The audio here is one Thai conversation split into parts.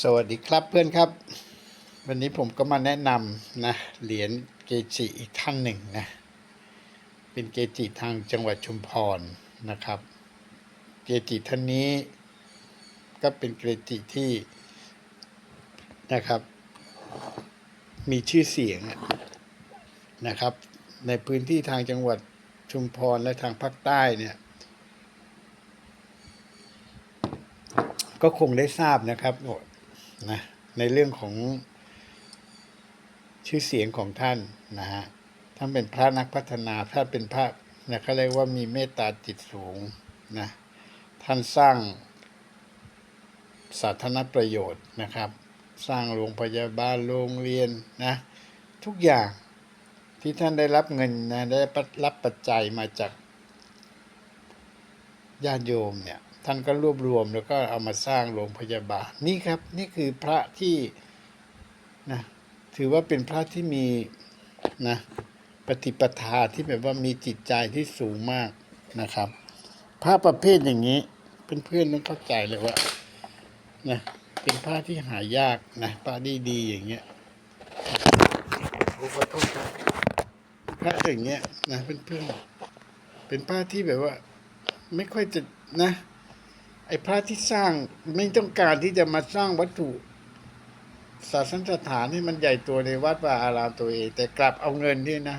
สวัสดีครับเพื่อนครับ วันนี้ผมก็มาแนะนำนะเหรียญเกจิอีกท่านหนึ่งนะเป็นเกจิทางจังหวัดชุมพรนะครับ เกจิท่านนี้ ก็เป็นเกจิที่นะครับ มีชื่อเสียงนะครับ ในพื้นที่ทางจังหวัดชุมพรและทางภาคใต้เนี่ยก็คงได้ทราบนะครับ นะในเรื่องของชื่อเสียงของท่านนะฮะท่านเป็นพระนักพัฒนาท่านเป็นพระนะเขาเรียกว่ามีเมตตาจิตสูงนะท่านสร้างสาธารณประโยชน์นะครับ สร้างโรงพยาบาลโรงเรียนนะทุกอย่างที่ท่านได้รับเงินนะได้รับปัจจัยมาจากญาติโยมเนี่ย ท่านก็รวบรวมแล้วก็เอามาสร้างโรงพยาบาลนี่ครับ นี่คือพระที่นะถือว่าเป็นพระที่มีนะปฏิปทาที่แบบว่ามีจิตใจที่สูงมากนะครับ พระประเภทอย่างนี้เพื่อนๆต้องเข้าใจเลยว่านะเป็นพระที่หายากนะพระดีๆอย่างเงี้ยโอ้ขอโทษครับพระอย่างเงี้ยนะเพื่อนๆเป็นพระที่แบบว่า ไม่ค่อยจะนะ ไอ้พระที่สร้างไม่ต้องการที่จะมาสร้างวัตถุศาสนสถานให้มันใหญ่ตัวในวัดวาอารามตัวเอง แต่กลับเอาเงินที่นะ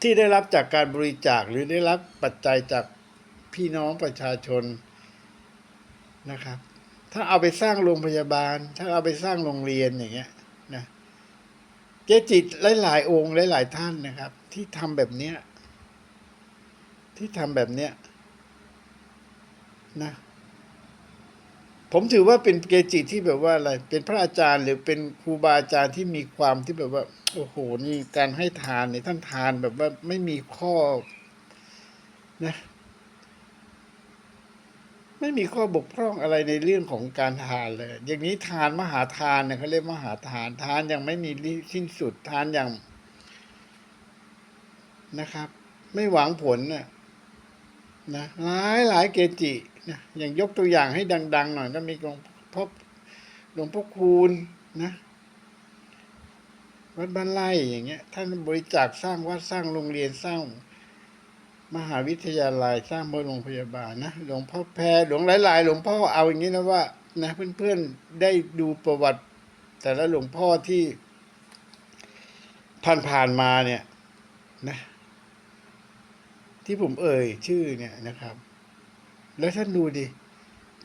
ที่ได้รับจากการบริจาคหรือได้รับปัจจัยจากพี่น้องประชาชนนะครับ ถ้าเอาไปสร้างโรงพยาบาล ถ้าเอาไปสร้างโรงเรียนอย่างเงี้ยนะเจจิตหลายๆองค์หลายๆท่านนะครับ ที่ทำแบบเนี้ยที่ทำแบบเนี้ย นะ ผมถือว่าเป็นเกจิที่แบบว่าอะไร เป็นพระอาจารย์หรือเป็นครูบาอาจารย์ที่มีความที่แบบว่า โอ้โห นี่การให้ทานเนี่ยท่านทานแบบว่าไม่มีข้อนะไม่มีข้อบกพร่องอะไรในเรื่องของการทานเลย อย่างนี้ทานมหาทานเนี่ยเขาเรียกมหาทานทานยังไม่มีสิ้นสุดทานอย่างนะครับ ไม่หวังผลน่ะนะหลายหลายเกจิ นะอย่างยกตัวอย่างให้ดัง ๆ หน่อยก็มีหลวงพ่อหลวงพ่อคูณนะวัดบ้านไร่อย่างเงี้ยท่านบริจาคสร้างวัดสร้างโรงเรียนสร้าง มหาวิทยาลัยสร้างโรงพยาบาลนะหลวงพ่อแพรหลวงหลายๆ หลวงพ่อเอาอย่างนี้นะว่านะเพื่อนๆได้ดูประวัติ แต่ละหลวงพ่อที่ผ่านๆมาเนี่ยนะที่ผมเอ่ยชื่อเนี่ยนะครับ แล้วท่านดูดิ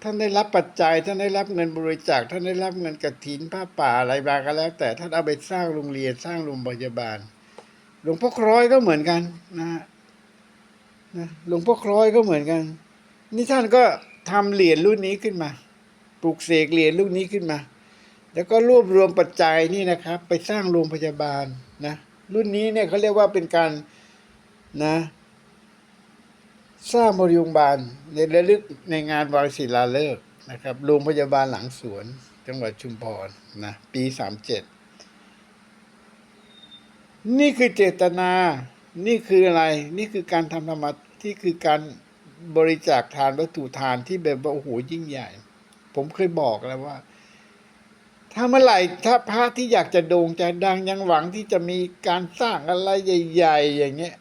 ท่านได้รับปัจจัย ท่านได้รับเงินบริจาคท่านได้รับเงินกระถินผ้าป่าอะไรบาก็แล้ว แต่ท่านเอาไปสร้างโรงเรียนสร้างโรงพยาบาล หลวงพ่อคล้อยก็เหมือนกันนะนะหลวงพ่อคล้อยก็เหมือนกัน นี่ท่านก็ทำเหรียญรุ่นนี้ขึ้นมาปลูกเสกเหรียญรุ่นนี้ขึ้นมา แล้วก็รวบรวมปัจจัยนี่นะครับ ไปสร้างโรงพยาบาลนะรุ่นนี้เนี่ยเขาเรียกว่าเป็นการนะ สร้างโรงพยาบาลในระลึกในงานวางศิลาฤกษ์นะครับโรงพยาบาลหลังสวน จังหวัดชุมพรนะปีสามเจ็ดนี่คือเจตนา นี่คืออะไร นี่คือการทำธรรมะที่คือการบริจาคทานวัตถุทานที่แบบว่าโอ้โหยิ่งใหญ่ ผมเคยบอกแล้วว่า ถ้าเมื่อไหร่ถ้าพระที่อยากจะโด่งจะดังยังหวังที่จะมีการสร้างอะไรใหญ่ ๆ อย่างเงี้ย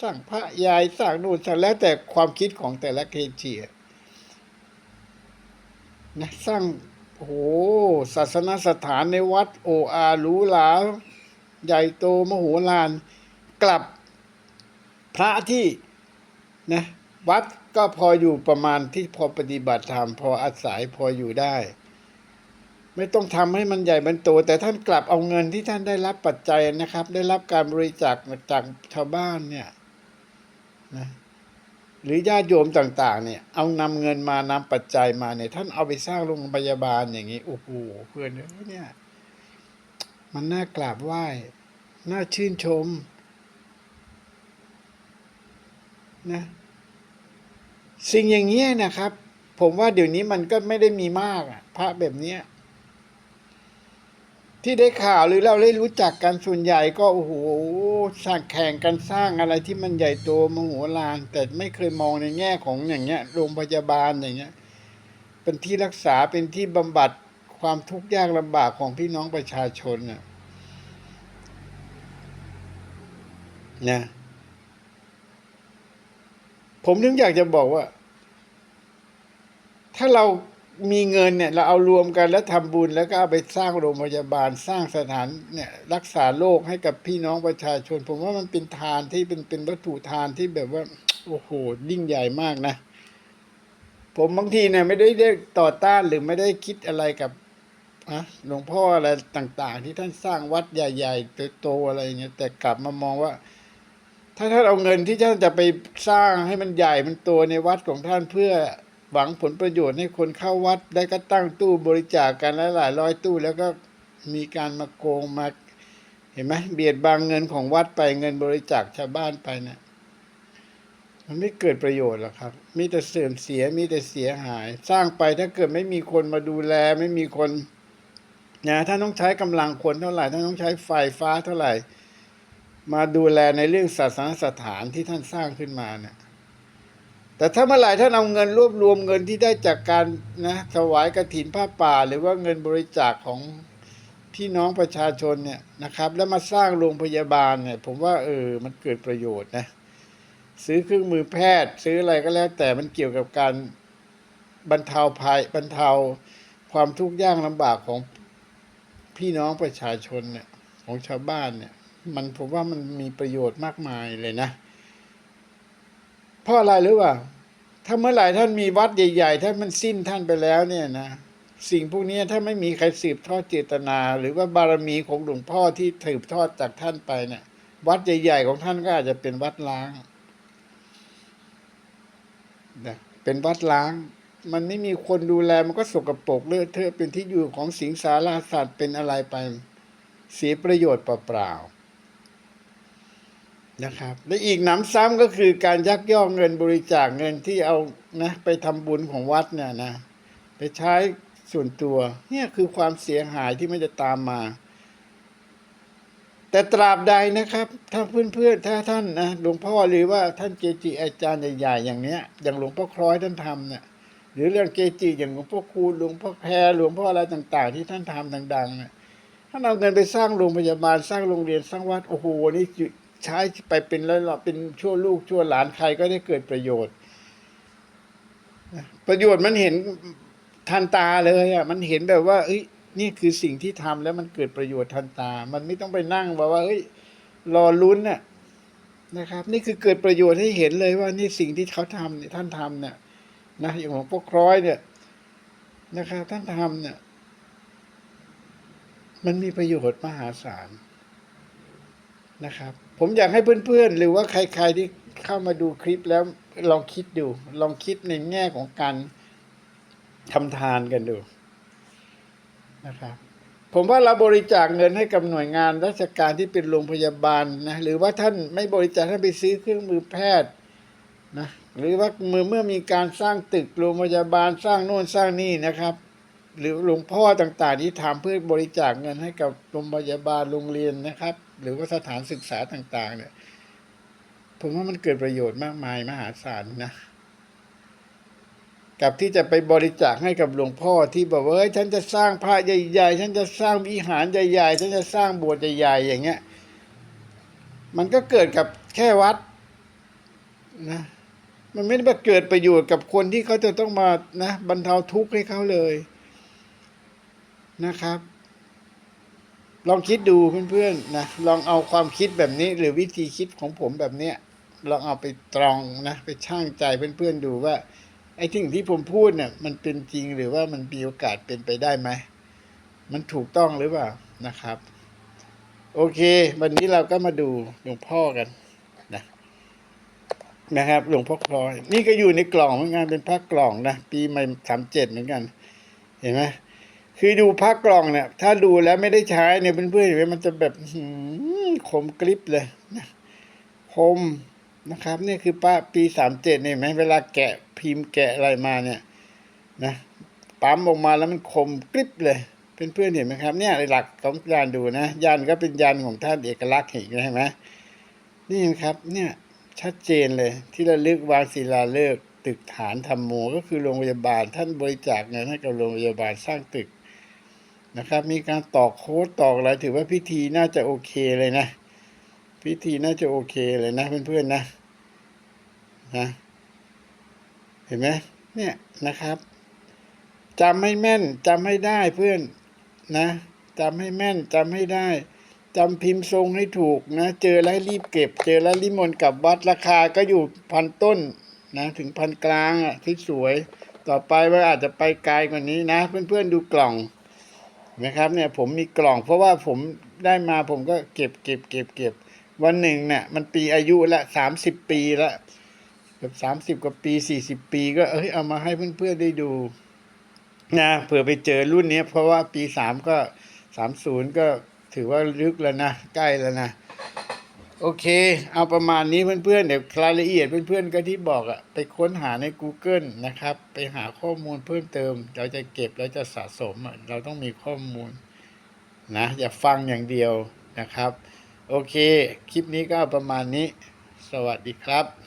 สร้างพระยายสร้างนู่นสร้างแล้วแต่ความคิดของแต่ละเคจีนะสร้างโอ้โหศาสนสถานในวัดโออาหรูหราใหญ่โตมโหฬารกลับพระที่นะวัดก็พออยู่ประมาณที่พอปฏิบัติธรรมพออาศัยพออยู่ได้ ไม่ต้องทำให้มันใหญ่มันโต แต่ท่านกลับเอาเงินที่ท่านได้รับปัจจัยนะครับ ได้รับการบริจาคจากชาวบ้านเนี่ย นะหรือญาติโยมต่างๆ เนี่ย เอานำเงินมานำปัจจัยมาเนี่ย ท่านเอาไปสร้างโรงพยาบาลอย่างนี้โอ้โหเพื่อนเอ้ยเนี่ย มันน่ากราบไหว้น่าชื่นชมนะสิ่งอย่างเงี้ยนะครับ ผมว่าเดี๋ยวนี้มันก็ไม่ได้มีมากอะพระแบบเนี้ย ที่ได้ข่าวหรือเราได้รู้จักกันส่วนใหญ่ก็โอ้โหสร้างแข่งกันสร้างอะไรที่มันใหญ่โตมโหฬารแต่ไม่เคยมองในแง่ของอย่างเงี้ยโรงพยาบาลอย่างเงี้ย เป็นที่รักษาเป็นที่บำบัดความทุกข์ยากลำบากของพี่น้องประชาชนน่ะนะผมถึงอยากจะบอกว่า ถ้าเรา มีเงินเนี่ยเราเอารวมกันแล้วทำบุญแล้วก็เอาไปสร้างโรงพยาบาลสร้างสถานเนี่ยรักษาโรคให้กับพี่น้องประชาชน ผมว่ามันเป็นทานที่เป็นเป็นวัตถุทานที่แบบว่า โอ้โหยิ่งใหญ่มากนะ ผมบางทีเนี่ยไม่ได้ได้ต่อต้านหรือไม่ได้คิดอะไรกับอะหลวงพ่ออะไรต่าง ๆ ที่ท่านสร้างวัดใหญ่ๆโตๆอะไรเงี้ยแต่กลับมามองว่า ถ้าท่านเอาเงินที่ท่านจะไปสร้างให้มันใหญ่มันโตในวัดของท่านเพื่อ หวังผลประโยชน์ให้คนเข้าวัดได้ก็ตั้งตู้บริจาคกันหลายร้อยตู้ แล้วก็มีการมาโกงมาเห็นไหมเบียดบังเงินของวัดไปเงินบริจาคชาวบ้านไปเนี่ยมันไม่เกิดประโยชน์หรอกครับ มีแต่เสื่อมเสีย มีแต่เสียหาย สร้างไปถ้าเกิดไม่มีคนมาดูแล ไม่มีคนนะท่านต้องใช้กำลังคนเท่าไหร่ท่านต้องใช้ไฟฟ้าเท่าไหร่ มาดูแลในเรื่องศาสนสถานที่ท่านสร้างขึ้นมาเนี่ย แต่ถ้าเมื่อไหร่ท่านเอาเงินรวบรวมเงินที่ได้จากการนะถวายกฐินผ้าป่า หรือว่าเงินบริจาคของพี่น้องประชาชนเนี่ยนะครับ แล้วมาสร้างโรงพยาบาลเนี่ยผมว่าเออมันเกิดประโยชน์นะซื้อเครื่องมือแพทย์ ซื้ออะไรก็แล้ว แต่มันเกี่ยวกับการบรรเทาภัยบรรเทาความทุกข์ยากลำบากของพี่น้องประชาชนเนี่ยของชาวบ้านเนี่ย มันผมว่ามันมีประโยชน์มากมายเลยนะ เพราะอะไรหรือว่า ถ้าเมื่อไหร่ท่านมีวัดใหญ่ๆท่านมันสิ้นท่านไปแล้วเนี่ยนะสิ่งพวกนี้ถ้าไม่มีใครสืบทอดเจตนา หรือว่าบารมีของหลวงพ่อที่สืบทอดจากท่านไปเนี่ย วัดใหญ่ๆของท่านก็อาจจะเป็นวัดล้างนะเป็นวัดล้าง มันไม่มีคนดูแลมันก็สกปรกเลอะเทอะเป็นที่อยู่ของสิงสาราสัตว์เป็นอะไรไปเสียประโยชน์เปล่าๆ นะครับและอีกหนำซ้ำก็คือการยักยอกเงินบริจาคเงินที่เอานะไปทำบุญของวัดเนี่ยนะไปใช้ส่วนตัวเนี่ยคือความเสียหายที่มันจะตามมา แต่ตราบใดนะครับถ้าเพื่อนๆถ้าท่านนะหลวงพ่อหรือว่าท่านเกจิอาจารย์ใหญ่ๆอย่างเนี้ย อย่างหลวงพ่อคล้อยท่านทำเนี่ยหรือเรื่องเกจิอย่างหลวงพ่อคูณหลวงพ่อแพรหลวงพ่ออะไรต่าง ๆ ที่ท่านทำดังๆเนี่ยท่านเอาเงินไปสร้างโรงพยาบาลสร้างโรงเรียนสร้างวัดโอ้โหนี่ ใช้ไปเป็นแล้วเป็นชั่วลูกชั่วหลานใครก็ได้เกิดประโยชน์ ประโยชน์มันเห็นทันตาเลยอะมันเห็นแบบว่าเอ้ยนี่คือสิ่งที่ทำแล้วมันเกิดประโยชน์ทันตา มันไม่ต้องไปนั่งแบบว่าเฮ้ยรอลุ้นน่ะนะครับ นี่คือเกิดประโยชน์ให้เห็นเลยว่านี่สิ่งที่เขาทำเนี่ยท่านทำเนี่ยนะอย่างของพวกคร้อยเนี่ยนะครับท่านทำเนี่ยมันมีประโยชน์มหาศาลนะครับ ผมอยากให้เพื่อนๆ หรือว่าใครๆที่เข้ามาดูคลิปแล้วลองคิดดู ลองคิดในแง่ของการทำทานกันดูนะครับผมว่าเราบริจาคเงินให้กับหน่วยงานราชการที่เป็นโรงพยาบาลนะหรือว่าท่านไม่บริจาคท่านไปซื้อเครื่องมือแพทย์นะหรือว่าเมื่อเมื่อมีการสร้างตึกโรงพยาบาลสร้างโน่นสร้างนี่นะครับ หรือหลวงพ่อต่างๆที่ทำเพื่อบริจาคเงินให้กับโรงพยาบาลโรงเรียนนะครับ หรือว่าสถานศึกษาต่าง ๆ เนี่ย ผมว่ามันเกิดประโยชน์มากมายมหาศาลนะกับที่จะไปบริจาคให้กับหลวงพ่อที่บอกว่าเฮ้ยฉันจะสร้างพระใหญ่ๆ ฉันจะสร้างวิหารใหญ่ๆ ฉันจะสร้างโบสถ์ใหญ่ๆอย่างเงี้ย มันก็เกิดกับแค่วัดนะมันไม่ได้มาเกิดประโยชน์กับคนที่เขาจะต้องมานะบรรเทาทุกข์ให้เขาเลยนะครับ ลองคิดดูเพื่อนๆนะ ลองเอาความคิดแบบนี้ หรือวิธีคิดของผมแบบเนี้ยลองเอาไปตรองนะ ไปช่างใจเพื่อนๆดูว่าไอ้สิ่งที่ผมพูดเนี่ยมันเป็นจริงหรือว่ามันมีโอกาสเป็นไปได้ไหม มันถูกต้องหรือเปล่านะครับ โอเค วันนี้เราก็มาดูหลวงพ่อกันนะนะครับ หลวงพ่อคลอย นี่ก็อยู่ในกล่องเหมือนกันเป็นพระกล่องนะ ปีใหม่สามเจ็ดเหมือนกัน เห็นไหม คือดูพระกล่องเนี่ย ถ้าดูแล้วไม่ได้ใช้เนี่ยเพื่อนๆเห็นไหมมันจะแบบหืมคมกริบเลยนะคมนะครับนี่คือป้าปีสามเจ็ดเนี่ยไหมเวลาแกะพิมพ์แกะอะไรมาเนี่ยนะปั๊มออกมาแล้วมันคมกริบเลยเพื่อนๆเห็นไหมครับ เนี่ยหลักของยานดูนะยานก็เป็นยานของท่านเอกลักษณ์เห็นไหมนี่นะครับเนี่ยชัดเจนเลย ที่ระลึกวางศิลาฤกษ์ตึกฐานธรรมโมก็คือโรงพยาบาลท่านบริจาคเงินให้กับโรงพยาบาลสร้างตึก นะครับ มีการตอกโค้ดตอกอะไรถือว่าพิธีน่าจะโอเคเลยนะ พิธีน่าจะโอเคเลยนะเพื่อนๆนะนะเห็นไหมเนี่ยนะครับจำให้แม่นจำให้ได้เพื่อนนะจำให้แม่นจำให้ได้จำพิมพ์ทรงให้ถูกนะ เจอแล้วรีบเก็บ เจอแล้วรีบมนกลับวัดราคาก็อยู่พันต้นนะถึงพันกลางอะที่สวย ต่อไปว่าอาจจะไปไกลกว่านี้นะ เพื่อนๆดูกล่อง นะครับเนี่ยผมมีกล่องเพราะว่าผมได้มาผมก็เก็บเก็บเก็บเก็บวันหนึ่งเนี่ยมันปีอายุละสามสิบปีละเกือบสามสิบกว่าปีสี่สิบปี ก็เอ้ยเอามาให้เพื่อนๆได้ดูนะเผื่อไปเจอรุ่นเนี้ยเพราะว่าปีสามก็สามศูนย์ก็ถือว่าลึกแล้วนะ ใกล้แล้วนะ โอเค เอาประมาณนี้เพื่อนๆ เดี๋ยวรายละเอียดเพื่อนๆ ก็ที่บอกอะไปค้นหาใน Google นะครับ ไปหาข้อมูลเพิ่มเติม เราจะเก็บเราจะสะสมอะเราต้องมีข้อมูลนะอย่าฟังอย่างเดียวนะครับ โอเค คลิปนี้ก็ประมาณนี้ สวัสดีครับ